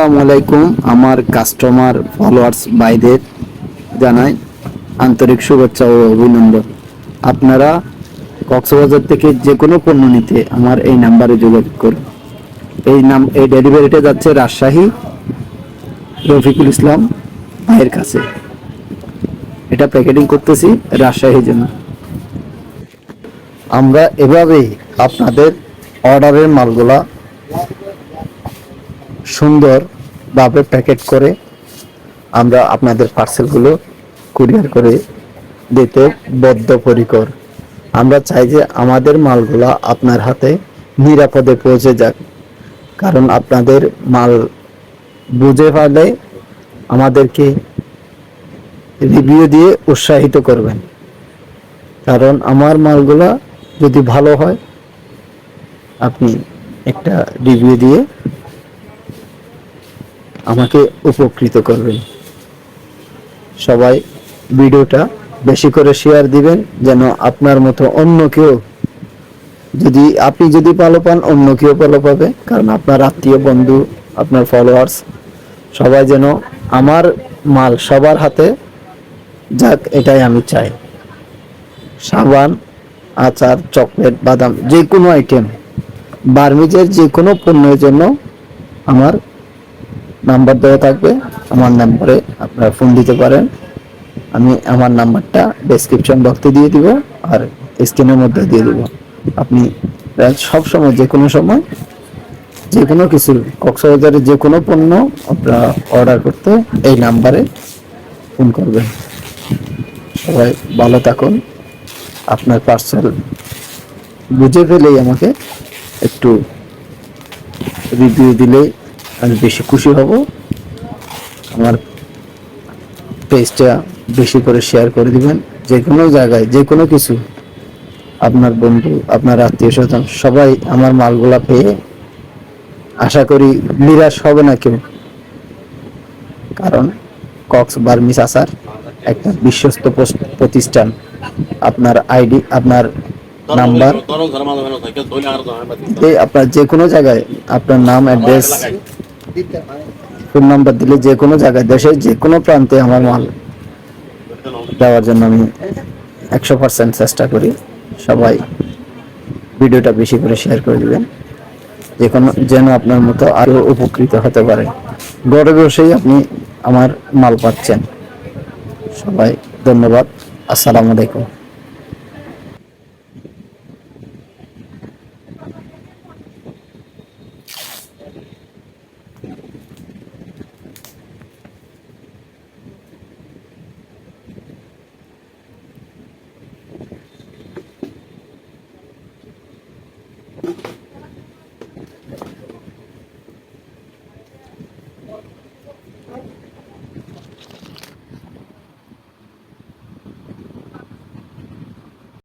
আসসালামু আলাইকুম, আমার কাস্টমার ফলোয়ার্স ভাইদের জানাই আন্তরিক শুভেচ্ছা ও অভিনন্দন। আপনারা কক্সবাজার থেকে যে কোনো পণ্য নিতে আমার এই নাম্বারে যোগাযোগ করুন। এই নাম, এই ডেলিভারিটা যাচ্ছে রাজশাহী রফিকুল ইসলাম ভাইয়ের কাছে। এটা প্যাকেটিং করতেছি রাজশাহীর জন্য। আমরা এভাবেই আপনাদের অর্ডারের মালগুলা সুন্দরভাবে প্যাকেট করে আমরা আপনাদের পার্সেলগুলো কুরিয়ার করে দিতে বদ্ধপরিকর। আমরা চাই যে আমাদের মালগুলো আপনার হাতে নিরাপদে পৌঁছে যাক। কারণ আপনাদের মাল বুঝে পারলে আমাদেরকে রিভিউ দিয়ে উৎসাহিত করবেন। কারণ আমার মালগুলা যদি ভালো হয়, আপনি একটা রিভিউ দিয়ে আমাকে উপকৃত করবেন। সবাই ভিডিওটা বেশি করে শেয়ার দিবেন, যেন আপনার মতো অন্য কেউ যদি, আপনি যদি ভালো পান, অন্য কেউ ভালো পাবে, কারণ আপনার আত্মীয় বন্ধু, আপনার ফলোয়ার্স সবাই যেন আমার মাল সবার হাতে যাক, এটাই আমি চাই। সাবান, আচার, চকলেট, বাদাম, যে কোনো আইটেম বার্মিজের যে কোনো পণ্যের জন্য আমার নাম্বার দেওয়া থাকবে। আমার নাম্বারে আপনারা ফোন দিতে পারেন। আমি আমার নাম্বারটা ডেসক্রিপশন বক্সে দিয়ে দিব আর স্ক্রিনের মধ্যে দিয়ে দিব। আপনি সব সময় যে কোনো সময়, যে কোনো কিছু কক্সবাজারের যে কোনো পণ্য আপনারা অর্ডার করতে এই নাম্বারে ফোন করবেন। সবাই ভালো থাকুন। আপনার পার্সেল বুঝে ফেলেই আমাকে একটু রিভিউ দিলেই আমি বেশি খুশি হব আমার পেজটা বেশি করে শেয়ার করে দিবেন যে কোনো জায়গায় যে কোনো কিছু আপনার বন্ধু আপনার আত্মীয় স্বজন সবাই আমার মালগুলা পেয়ে আশা করি নিরাশ হবে না কেউ কারণ কক্স বার্মিস আসার একটা বিশ্বস্ত প্রতিষ্ঠান আপনার আইডি আপনার নাম্বার এই আপনার যে কোনো জায়গায় আপনার নাম অ্যাড্রেস ফোন নাম্বার দিলে যে কোনো জায়গায়, দেশের যে কোনো প্রান্তে আমার মাল দেওয়ার জন্য আমি একশো পার্সেন্ট চেষ্টা করি। সবাই ভিডিওটা বেশি করে শেয়ার করে দেবেন। যে কোনো, যেন আপনার মতো আরও উপকৃত হতে পারে। ঘরে বসেই আপনি আমার মাল পাচ্ছেন। সবাই ধন্যবাদ। আসসালামু আলাইকুম।